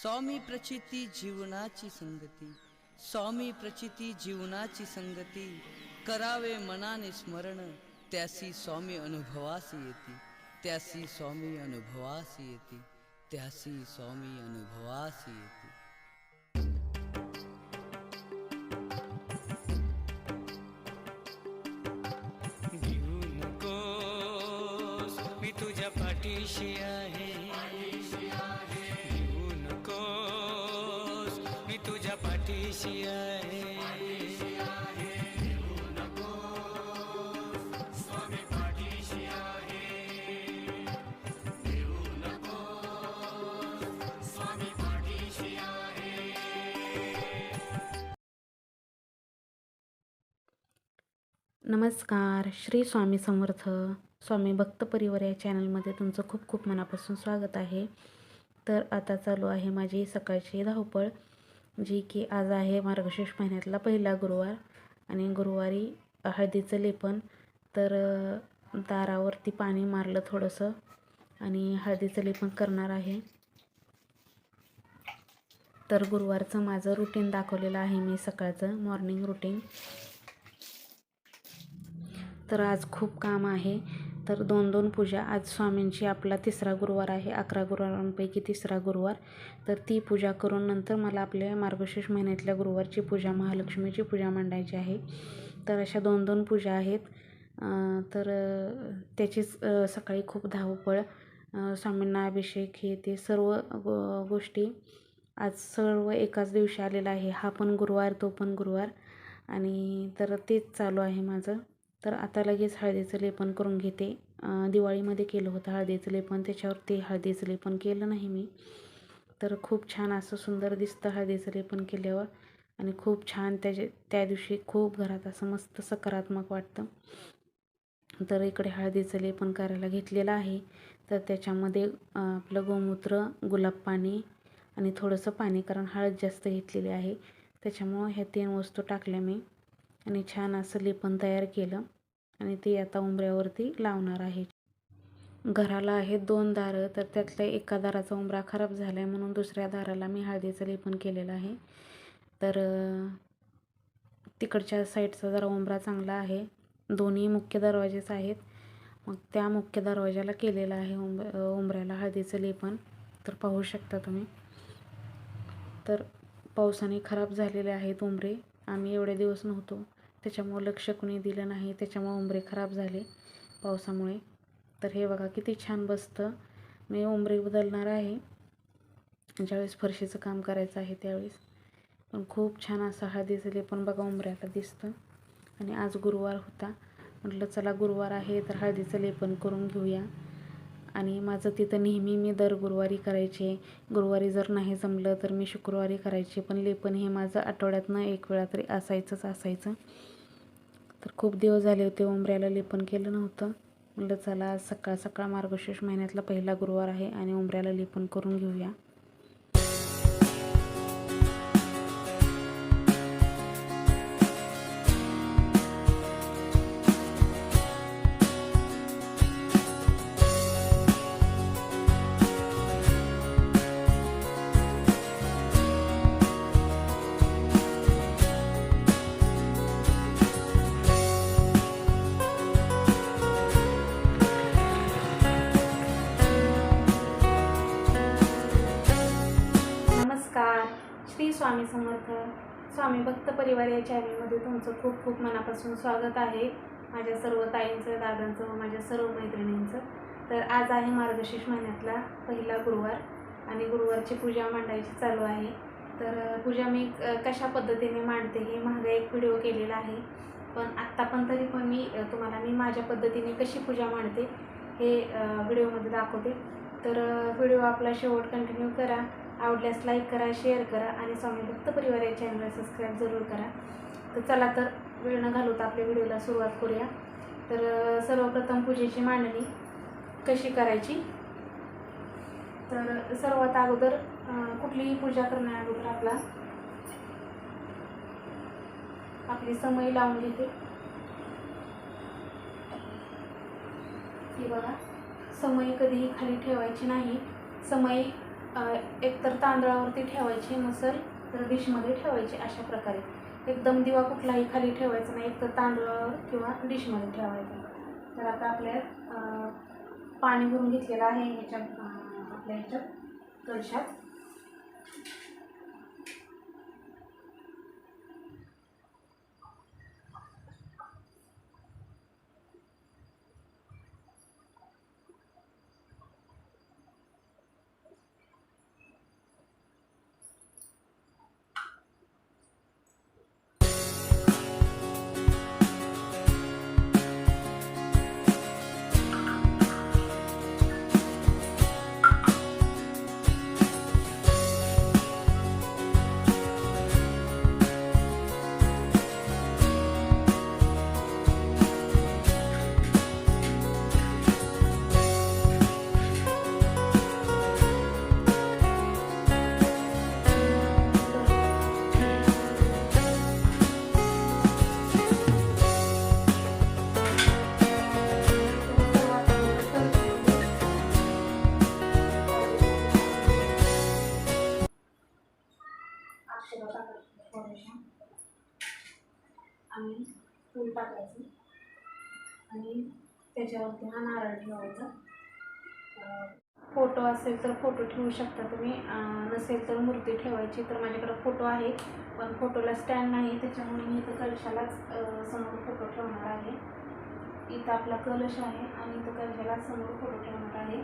स्वामी प्रचिती जीवनाची संगती. स्वामी प्रचिती जीवनाची संगती. करावे मनाने स्मरण त्यासी स्वामी अनुभवास येती. त्यासी स्वामी अनुभवास येती. त्यासी स्वामी अनुभवास येते. भिवू नकोस मी तुझ्या पाठीशी पाठीशी आहे. नमस्कार श्री स्वामी समर्थ स्वामी भक्त परिवार या चॅनलमध्ये तुमचं खूप खूप मनापासून स्वागत आहे. तर आता चालू आहे माझी सकाळची धावपळ. जी की आज आहे मार्गशीर्ष महिन्यातला पहिला गुरुवार आणि गुरुवारी हळदीचं लेपन. तर दारावरती पाणी मारलं थोडंसं आणि हळदीचं लेपन करणार आहे. तर गुरुवारचं माझं रुटीन दाखवलेलं आहे मी सकाळचं मॉर्निंग रुटीन तर आज खूप काम आहे. तर दोन दोन पूजा आज स्वामींची. आपला तिसरा गुरुवार आहे. अकरा गुरुवारांपैकी तिसरा गुरुवार. तर ती पूजा करून नंतर मला आपल्या मार्गशीर्ष महिन्यातल्या गुरुवारची पूजा महालक्ष्मीची पूजा मांडायची आहे. तर अशा दोन दोन पूजा आहेत. तर त्याचीच सकाळी खूप धावपळ स्वामींना अभिषेक हे ते सर्व गोष्टी आज सर्व एकाच दिवशी आलेला आहे. हा पण गुरुवार तो पण गुरुवार. आणि तर तेच चालू आहे माझं. तर आता लगेच हळदीचं लेपन करून घेते. दिवाळीमध्ये केलं होतं हळदीचं लेपन त्याच्यावरती हळदीचं लेपन केलं नाही मी. तर खूप छान असं सुंदर दिसतं हळदीचं लेपन केल्यावर आणि खूप छान त्याचे त्या दिवशी खूप घरात असं मस्त सकारात्मक वाटतं. तर इकडे हळदीचं लेपन करायला घेतलेलं आहे. तर त्याच्यामध्ये आपलं गोमूत्र गुलाब पाणी आणि थोडंसं पाणी कारण हळद जास्त घेतलेली आहे. त्याच्यामुळं ह्या तीन वस्तू टाकल्या मी. आणि छान असं लेपन तयार केलं. आणि ते आता उंबऱ्यावरती लावणार आहे. घराला आहेत दोन दारं तर त्यातल्या एका दाराचा उंबरा खराब झाला आहे म्हणून दुसऱ्या दाराला मी हळदीचं लेपन केलेलं आहे. तर तिकडच्या साईडचा जरा उंबरा चांगला आहे. दोन्ही मुख्य दरवाजेच आहेत. मग त्या मुख्य दरवाजाला केलेलं आहे उंब उंबऱ्याला हळदीचं लेपन. तर पाहू शकता तुम्ही. तर पावसाने खराब झालेले आहेत उंबरे. आम्ही एवढे दिवस नव्हतो. त्याच्यामुळं लक्ष कुणी दिलं नाही. त्याच्यामुळं उंबरे खराब झाले पावसामुळे. तर हे बघा किती छान बसतं. मी उंबरे बदलणार आहे. ज्यावेळेस फरशीचं काम करायचं आहे त्यावेळेस. पण खूप छान असं हळदीचं लेपन बघा उंबऱ्याला दिसतं. आणि आज गुरुवार होता. म्हटलं चला गुरुवार आहे तर हळदीचं लेपन करून घेऊया. आणि माझं तिथं नेहमी मी दर गुरुवारी करायचे. गुरुवारी जर नाही जमलं तर मी शुक्रवारी करायचे. पण लेपन हे माझं आठवड्यातनं एक वेळा तरी असायचंच असायचं. तर खूप दिवस झाले होते उंबऱ्याला लेपन केलं नव्हतं. म्हटलं चला सकाळ सकाळ मार्गशीर्ष महिन्यातला पहिला गुरुवार आहे आणि उंबऱ्याला लेपन करून घेऊया. स्वामी समर्थ स्वामी भक्त परिवार या चॅनलमध्ये तुमचं खूप खूप मनापासून स्वागत आहे. माझ्या सर्व ताईंचं दादांचं व माझ्या सर्व मैत्रिणींचं. तर आज आहे मार्गशीर्ष महिन्यातला पहिला गुरुवार आणि गुरुवारची पूजा मांडायची चालू आहे. तर पूजा मी कशा पद्धतीने मांडते हे मागे एक व्हिडिओ केलेला आहे. पण आत्ता पण तरी पण मी तुम्हाला मी माझ्या पद्धतीने कशी पूजा मांडते हे व्हिडिओमध्ये दाखवते. तर व्हिडिओ आपला शेवट कंटिन्यू करा. आवडल्यास लाईक करा शेअर करा आणि स्वामी भक्त परिवार या चॅनलला सबस्क्राईब जरूर करा. तर चला तर वेळ न घालवता आपल्या व्हिडिओला सुरुवात करूया. तर सर्वप्रथम पूजेची मांडणी कशी करायची? तर सर्वात अगोदर कुठलीही पूजा करण्या अगोदर आपला आपली समय लावून घेते. की बघा. समय कधीही खाली ठेवायची नाही. समय एकतर तांदळावरती ठेवायची नसेल तर डिशमध्ये ठेवायची अशा प्रकारे. एकदम दिवा कुठलाही खाली ठेवायचा नाही एकतर तांदळावर किंवा डिशमध्ये ठेवायचा. तर आता आपल्या पाणी भरून घेतलेलं आहे ह्याच्या आपल्या ह्याच्यात कळशात आणि फूल टाकायचं. आणि त्याच्यावरती हा नारळ ठेवायचा. फोटो असेल तर फोटो ठेवू शकता तुम्ही. नसेल तर मूर्ती ठेवायची तर माझ्याकडे फोटो आहे. पण फोटोला स्टँड नाही त्याच्यामुळे मी इथं कलशालाच समोर फोटो ठेवणार आहे. इथं आपला कलश आहे आणि इथं कलशाला समोर फोटो ठेवणार आहे.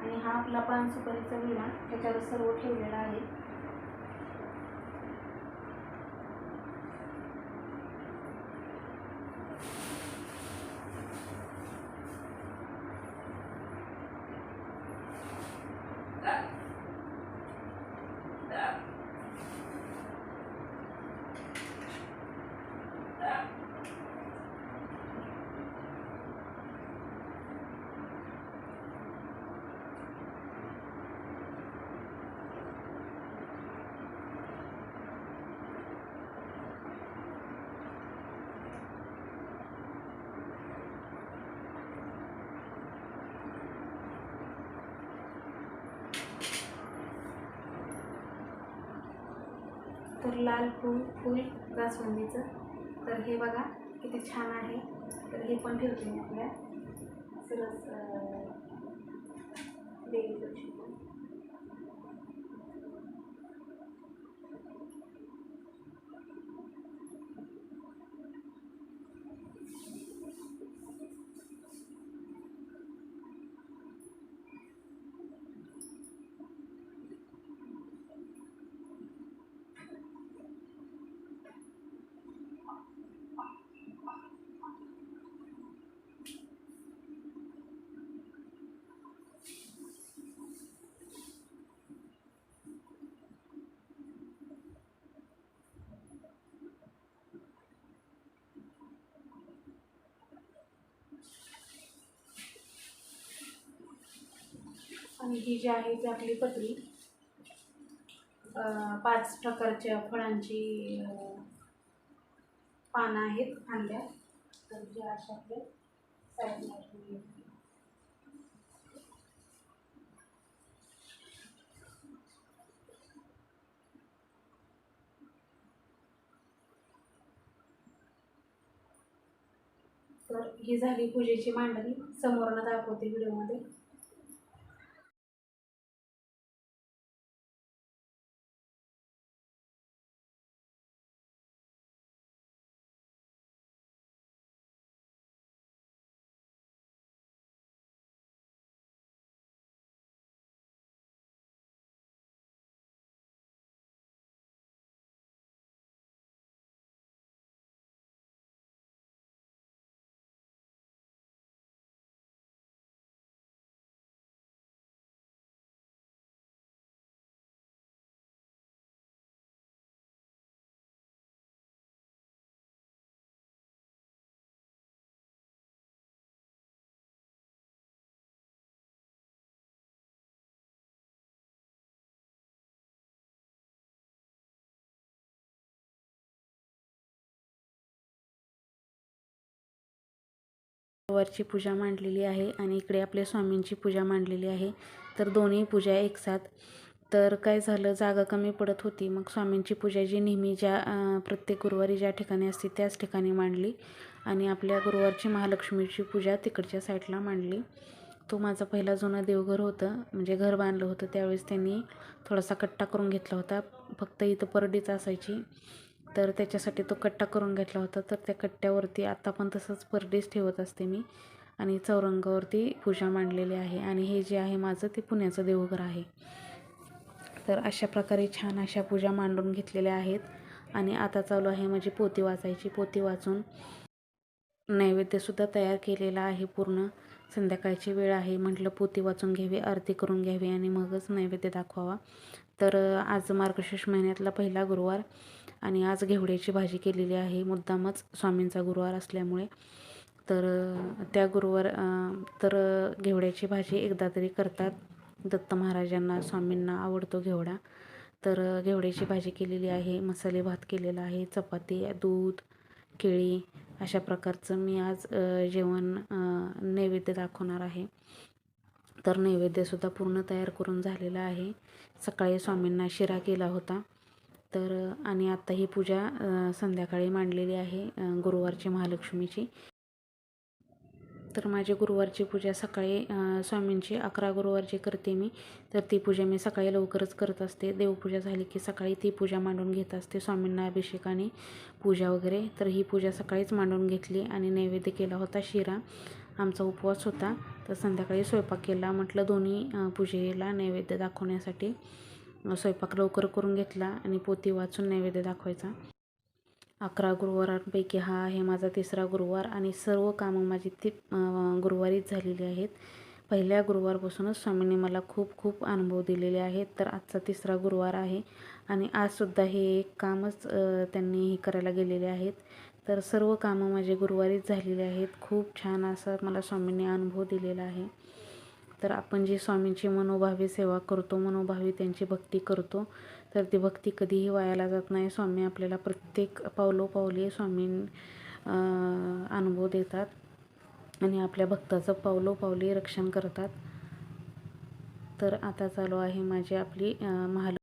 आणि हा आपला पान सुपारीचा त्याच्यावर सर्व ठेवलेला आहे. तर लाल फूल फूल जास्वंदीचं तर हे बघा किती छान आहे. तर हे पण ठेवते मी आपल्या. सरस आणि ही जी आहे ती आपली पत्री पाच प्रकारच्या फळांची पानं आहेत फांद्या तर जे अशा आपल्या साईडला तर ही झाली पूजेची मांडणी. समोरनं दाखवते व्हिडिओमध्ये. वरची पूजा मांडलेली आहे आणि इकडे आपल्या स्वामींची पूजा मांडलेली आहे. तर दोन्ही पूजा एकसाथ तर काय झालं जागा कमी पडत होती. मग स्वामींची पूजा जी नेहमी ज्या प्रत्येक गुरुवारी ज्या ठिकाणी असते त्याच ठिकाणी मांडली आणि आपल्या गुरुवारची महालक्ष्मीची पूजा तिकडच्या साईडला मांडली. तो माझा पहिला जुना देवघर होतं. म्हणजे घर बांधलं होतं. त्यावेळेस त्यांनी थोडासा कट्टा करून घेतला होता. फक्त इथं परडीच असायची. तर त्याच्यासाठी तो कट्टा करून घेतला होता. तर त्या कट्ट्यावरती आत्ता पण तसंच परडीच ठेवत असते मी. आणि चौरंगावरती पूजा मांडलेली आहे. आणि हे जे आहे माझं ते पुण्याचं देवघर आहे. तर अशा प्रकारे छान अशा पूजा मांडून घेतलेल्या आहेत. आणि आता चालू आहे माझी पोती वाचायची. पोती वाचून नैवेद्यसुद्धा तयार केलेला आहे पूर्ण. संध्याकाळची वेळ आहे. म्हटलं पोती वाचून घ्यावी आरती करून घ्यावी आणि मगच नैवेद्य दाखवावा. तर आज मार्गशीर्ष महिन्यातला पहिला गुरुवार. आणि आज घेवड्याची भाजी केलेली आहे. मुद्दामच स्वामींचा गुरुवार असल्यामुळे. तर त्या गुरुवार तर घेवड्याची भाजी एकदा तरी करतात. दत्त महाराजांना स्वामींना आवडतो घेवडा. तर घेवड्याची भाजी केलेली आहे. मसाले भात केलेला आहे. चपाती दूध केळी अशा प्रकारचं मी आज जेवण नैवेद्य दाखवणार आहे. तर नैवेद्यसुद्धा पूर्ण तयार करून झालेलं आहे. सकाळी स्वामींना शिरा केला होता. तर आणि आत्ता ही पूजा संध्याकाळी मांडलेली आहे गुरुवारची महालक्ष्मीची. तर माझी गुरुवारची पूजा सकाळी स्वामींची अकरा गुरुवारची करते मी. तर ती पूजा मी सकाळी लवकरच करत असते. देवपूजा झाली की सकाळी ती पूजा मांडून घेत असते स्वामींना अभिषेक आणि पूजा वगैरे. तर ही पूजा सकाळीच मांडून घेतली आणि नैवेद्य केला होता शिरा. आमचा उपवास होता. तर संध्याकाळी स्वयंपाक केला. म्हटलं दोन्ही पूजेला नैवेद्य दाखवण्यासाठी. स्वयंपाक लवकर करून घेतला आणि पोती वाचून नैवेद्य दाखवायचा. अकरा गुरुवारांपैकी हा आहे माझा तिसरा गुरुवार आणि सर्व कामं माझी ती गुरुवारीच झालेली आहेत. पहिल्या गुरुवारपासूनच स्वामींनी मला खूप खूप अनुभव दिलेले आहेत. तर आजचा तिसरा गुरुवार आहे आणि आजसुद्धा हे एक कामच त्यांनी हे करायला गेलेले आहेत. तर सर्व कामं माझे गुरुवारीच झालेले आहेत. खूप छान असा मला स्वामींनी अनुभव दिलेला आहे. तर आपण जी स्वामींची मनोभावी सेवा करतो मनोभावी त्यांची भक्ती करतो तर ती भक्ती कधीही वायाला जात नाही. स्वामी आपल्याला प्रत्येक पावलोपावली स्वामी अनुभव देतात आणि आपल्या भक्ताचं पावलोपावली रक्षण करतात. तर आता चालू आहे माझी आपली महाल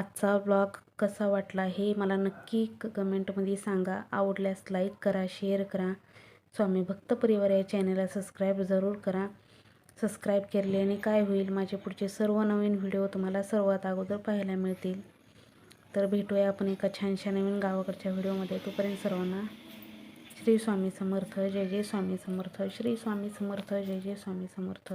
आजचा ब्लॉग कसा वाटला हे मला नक्की कमेंटमध्ये सांगा. आवडल्यास लाईक करा शेअर करा. स्वामी भक्त परिवार या चॅनलला सबस्क्राईब जरूर करा. सबस्क्राईब केल्याने काय होईल? माझे पुढचे सर्व नवीन व्हिडिओ तुम्हाला सर्वात अगोदर पाहायला मिळतील. तर भेटूया आपण एका छानशा नवीन गावाकडच्या व्हिडिओमध्ये तोपर्यंत सर्वांना श्री स्वामी समर्थ. जय जय स्वामी समर्थ. श्री स्वामी समर्थ. जय जय स्वामी समर्थ.